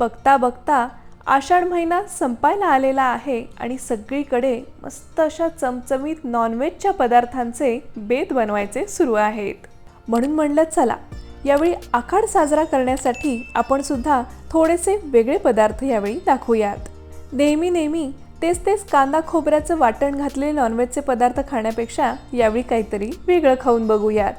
बघता बघता आषाढ महिना संपायला आलेला आहे आणि सगळीकडे मस्त अशा चमचमीत नॉनव्हेजच्या पदार्थांचे बेत बनवायचे सुरू आहेत. म्हणून म्हणलं चला यावेळी आखाड साजरा करण्यासाठी आपण सुद्धा थोडेसे वेगळे पदार्थ यावेळी दाखवूयात. नेहमी नेहमी तेच तेच कांदा खोबऱ्याचं वाटण घातलेले नॉनव्हेजचे पदार्थ खाण्यापेक्षा यावेळी काहीतरी वेगळं खाऊन बघूयात.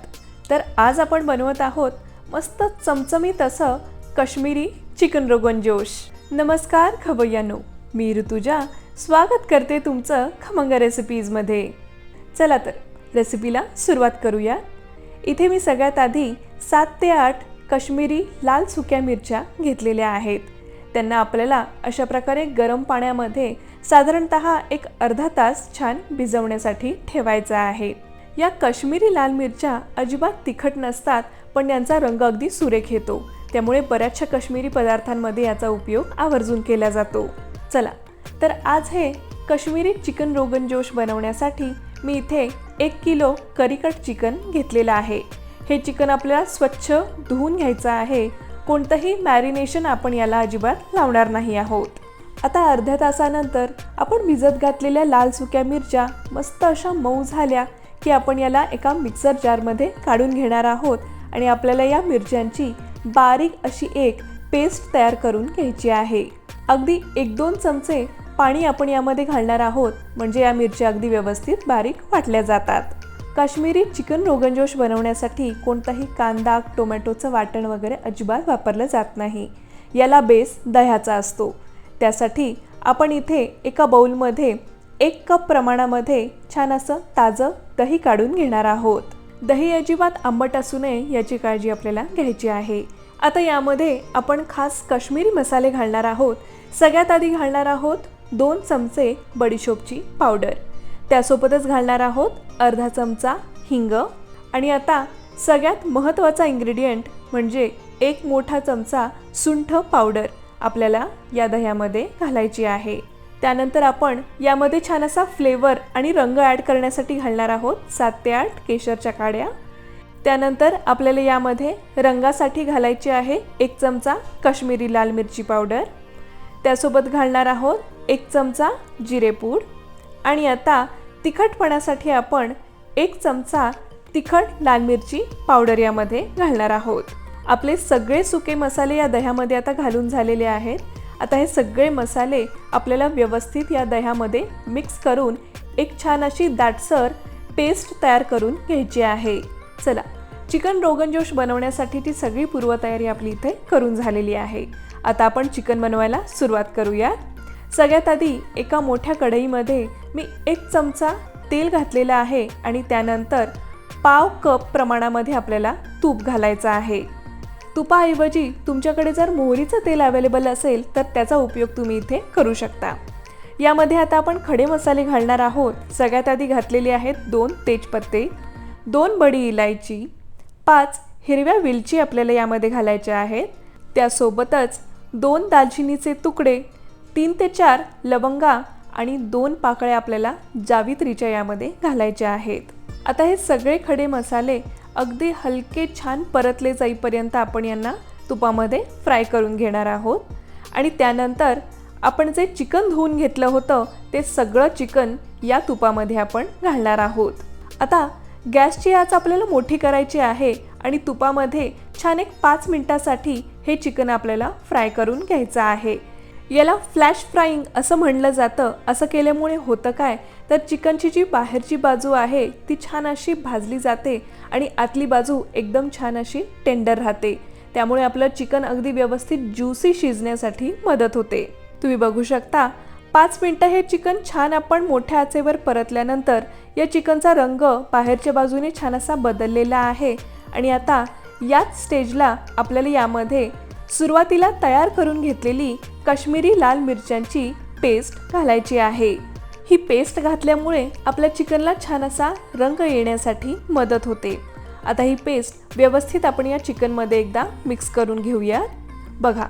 तर आज आपण बनवत आहोत मस्त चमचमीत असं काश्मीरी चिकन रोगन जोश. नमस्कार खवय्यानो मी ऋतुजा. स्वागत करते तुमचं खमंग रेसिपीजमध्ये चला तर रेसिपीला सुरुवात करूया. इथे मी सगळ्यात आधी सात ते आठ काश्मीरी लाल सुक्या मिरच्या घेतलेल्या आहेत. त्यांना आपल्याला अशा प्रकारे गरम पाण्यामध्ये साधारणत एक अर्धा तास छान भिजवण्यासाठी ठेवायचा आहे. या काश्मीरी लाल मिरच्या अजिबात तिखट नसतात पण यांचा रंग अगदी सुरेख येतो. त्यामुळे बऱ्याचशा काश्मीरी पदार्थांमध्ये याचा उपयोग आवर्जून केला जातो. चला तर आज हे कश्मीरी चिकन रोगन जोश बनवण्यासाठी मी इथे एक किलो करीकट चिकन घेतलेलं आहे. हे चिकन आपल्याला स्वच्छ धुवून घ्यायचं आहे. कोणतंही मॅरिनेशन आपण याला अजिबात लावणार नाही आहोत. आता अर्ध्या तासानंतर आपण भिजत घातलेल्या लाल सुक्या मिरच्या मस्त अशा मऊ झाल्या की आपण याला एका मिक्सर जारमध्ये काढून घेणार आहोत आणि आपल्याला या मिरच्यांची बारीक अशी एक पेस्ट तयार करून घ्यायची आहे. अगदी एक दोन चमचे पाणी आपण यामध्ये घालणार आहोत म्हणजे या मिरच्या अगदी व्यवस्थित बारीक वाटल्या जातात. काश्मीरी चिकन रोगनजोश बनवण्यासाठी कोणताही कांदा टोमॅटोचं वाटण वगैरे अजिबात वापरलं जात नाही. याला बेस दह्याचा असतो. त्यासाठी आपण इथे एका बाउलमध्ये एक कप प्रमाणामध्ये छान असं ताजं दही काढून घेणार आहोत. दही अजिबात आंबट असू नये याची काळजी आपल्याला घ्यायची आहे. आता यामध्ये आपण खास काश्मीरी मसाले घालणार आहोत. सगळ्यात आधी घालणार आहोत दोन चमचे बडीशोपची पावडर. त्यासोबतच घालणार आहोत अर्धा चमचा हिंग. आणि आता सगळ्यात महत्त्वाचा इन्ग्रेडियंट म्हणजे एक मोठा चमचा सुंठ पावडर आपल्याला या दह्यामध्ये घालायची आहे. त्यानंतर आपण यामध्ये छान असा फ्लेवर आणि रंग ॲड करण्यासाठी घालणार आहोत सात ते आठ केशरच्या काड्या. त्यानंतर आपल्याला यामध्ये रंगासाठी घालायची आहे एक चमचा काश्मीरी लाल मिरची पावडर. त्यासोबत घालणार आहोत एक चमचा जिरेपूड आणि आता तिखटपणासाठी आपण एक चमचा तिखट लाल मिरची पावडर यामध्ये घालणार आहोत. आपले सगळे सुके मसाले या दह्यामध्ये आता घालून झालेले आहेत. आता हे सगळे मसाले आपल्याला व्यवस्थित या दह्यामध्ये मिक्स करून एक छान अशी दाटसर पेस्ट तयार करून घ्यायची आहे. चला चिकन रोगन जोश बनवण्यासाठी ती सगळी पूर्वतयारी आपली इथे करून झालेली आहे. आता आपण चिकन बनवायला सुरुवात करूया. सगळ्यात आधी एका मोठ्या कढईमध्ये मी एक चमचा तेल घातलेलं आहे आणि त्यानंतर पाव कप प्रमाणामध्ये आपल्याला तूप घालायचं आहे. तुपाऐवजी तुमच्याकडे जर मोहरीचं तेल अवेलेबल असेल तर त्याचा उपयोग तुम्ही इथे करू शकता. यामध्ये आता आपण खडे मसाले घालणार आहोत. सगळ्यात आधी घातलेले आहेत दोन तेजपत्ते दोन बडी इलायची पाच हिरव्या वेलची आपल्याला यामध्ये घालायच्या आहेत. त्यासोबतच दोन दालचिनीचे तुकडे तीन ते चार लवंगा आणि दोन पाकळ्या आपल्याला जावित्रीच्या यामध्ये घालायच्या आहेत. आता हे सगळे खडे मसाले अगदी हलके छान परतले जाईपर्यंत आपण यांना तुपामध्ये फ्राय करून घेणार आहोत. आणि त्यानंतर आपण जे चिकन धुवून घेतलं होतं ते सगळं चिकन या तुपामध्ये आपण घालणार आहोत. आता गॅसची आच आपल्याला मोठी करायची आहे आणि तुपामध्ये छान एक पाच मिनटासाठी हे चिकन आपल्याला फ्राय करून घ्यायचं आहे. याला फ्लॅश फ्राईंग असं म्हणलं जातं. असं केल्यामुळे होतं काय? तर चिकनची जी बाहेरची बाजू आहे ती छान अशी भाजली जाते आणि आतली बाजू एकदम छान अशी टेंडर राहते. त्यामुळे आपलं चिकन अगदी व्यवस्थित ज्युसी शिजण्यासाठी मदत होते. तुम्ही बघू शकता पाच मिनटं हे चिकन छान आपण मोठ्या आचेवर परतल्यानंतर या चिकनचा रंग बाहेरच्या बाजूने छान असा बदललेला आहे आणि आता याच स्टेजला आपल्याला यामध्ये सुरुवातीला तयार करून घेतलेली काश्मीरी लाल मिरच्यांची पेस्ट घालायची आहे. ही पेस्ट घातल्यामुळे आपल्या चिकनला छान असा रंग येण्यासाठी मदत होते. आता ही पेस्ट व्यवस्थित आपण या चिकनमध्ये एकदा मिक्स करून घेऊया बघा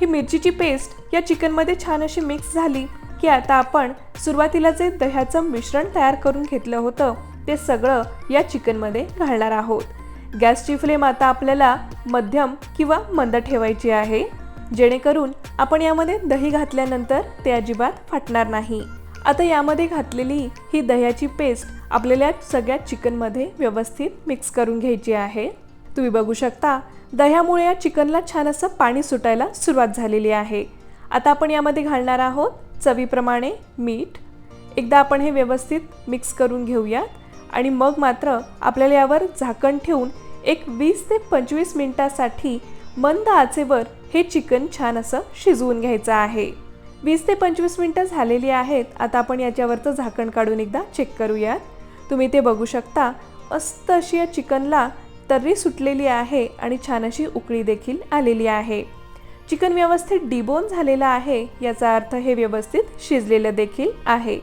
ही मिरचीची पेस्ट या चिकनमध्ये छान अशी मिक्स झाली की आता आपण सुरुवातीला जे दह्याचं मिश्रण तयार करून घेतलं होतं ते सगळं या चिकनमध्ये घालणार आहोत. गॅसची फ्लेम आता आपल्याला मध्यम किंवा मंद ठेवायची आहे. जेणेकरून आपण यामध्ये दही घातल्यानंतर ते अजिबात फाटणार नाही. आता यामध्ये घातलेली ही दह्याची पेस्ट आपल्याला सगळ्या चिकनमध्ये व्यवस्थित मिक्स करून घ्यायची आहे. तुम्ही बघू शकता दह्यामुळे या चिकनला छान असं पाणी सुटायला सुरुवात झालेली आहे. आता आपण यामध्ये घालणार आहोत चवीप्रमाणे मीठ. एकदा आपण हे व्यवस्थित मिक्स करून घेऊयात आणि मग मात्र आपल्याला यावर झाकण ठेवून एक वीस ते पंचवीस मिनटासाठी मंद आचेवर हे चिकन छान असं शिजवून घ्यायचं आहे. वीस ते पंचवीस मिनटं झालेली आहेत. आता आपण याच्यावरचं झाकण काढून एकदा चेक करूयात. तुम्ही ते बघू शकता मस्त अशी या चिकनला तर्री सुटलेली आहे आणि छान अशी उकळी देखील आलेली आहे. चिकन व्यवस्थित डिबोन झालेलं आहे याचा अर्थ हे व्यवस्थित शिजलेलं देखील आहे.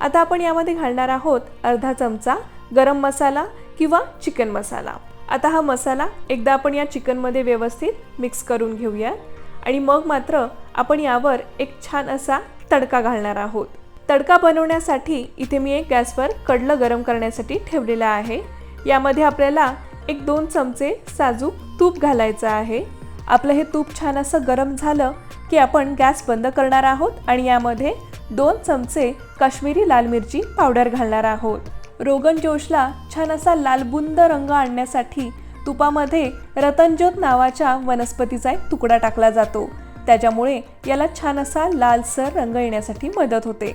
आता आपण यामध्ये घालणार आहोत अर्धा चमचा गरम मसाला किंवा चिकन मसाला. आता हा मसाला एकदा आपण या चिकनमध्ये व्यवस्थित मिक्स करून घेऊयात. आणि मग मात्र आपण यावर एक छान असा तडका घालणार आहोत. तडका बनवण्यासाठी इथे मी एक गॅसवर कडलं गरम करण्यासाठी ठेवलेलं आहे. यामध्ये आपल्याला एक दोन चमचे साजूक तूप घालायचं आहे. आपलं हे तूप छान असं गरम झालं की आपण गॅस बंद करणार आहोत आणि यामध्ये दोन चमचे काश्मीरी लाल मिरची पावडर घालणार आहोत. रोगन जोशला छान असा लालबुंद रंग आणण्यासाठी तुपामध्ये रतनज्योत नावाच्या वनस्पतीचा एक तुकडा टाकला जातो. त्याच्यामुळे याला छान असा लालसर रंग येण्यासाठी मदत होते.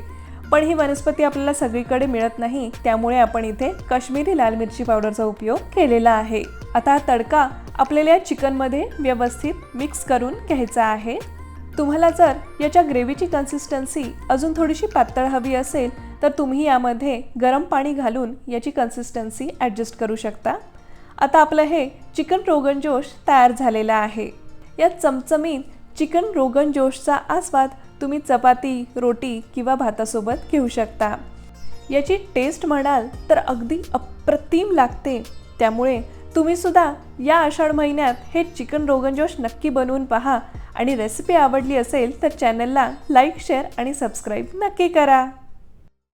पण ही वनस्पती आपल्याला सगळीकडे मिळत नाही त्यामुळे आपण इथे काश्मीरी लाल मिरची पावडरचा उपयोग केलेला आहे. आता हा तडका आपल्याला या चिकनमध्ये व्यवस्थित मिक्स करून घ्यायचा आहे. तुम्हाला जर याच्या ग्रेव्हीची कन्सिस्टन्सी अजून थोडीशी पातळ हवी असेल तर तुम्ही यामध्ये गरम पाणी घालून याची कन्सिस्टन्सी ॲडजस्ट करू शकता. आता आपलं हे चिकन रोगन जोश तयार झालेलं आहे. या चमचमीत चिकन रोगन जोशचा आस्वाद तुम्ही चपाती रोटी किंवा भातासोबत घेऊ शकता. याची टेस्ट म्हणाल तर अगदी अप्रतिम लागते. त्यामुळे तुम्ही सुद्धा या आषाढ महिन्यात हे चिकन रोगन जोश नक्की बनवून पहा आणि रेसिपी आवडली असेल तर चॅनलला लाईक शेअर आणि सबस्क्राईब नक्की करा.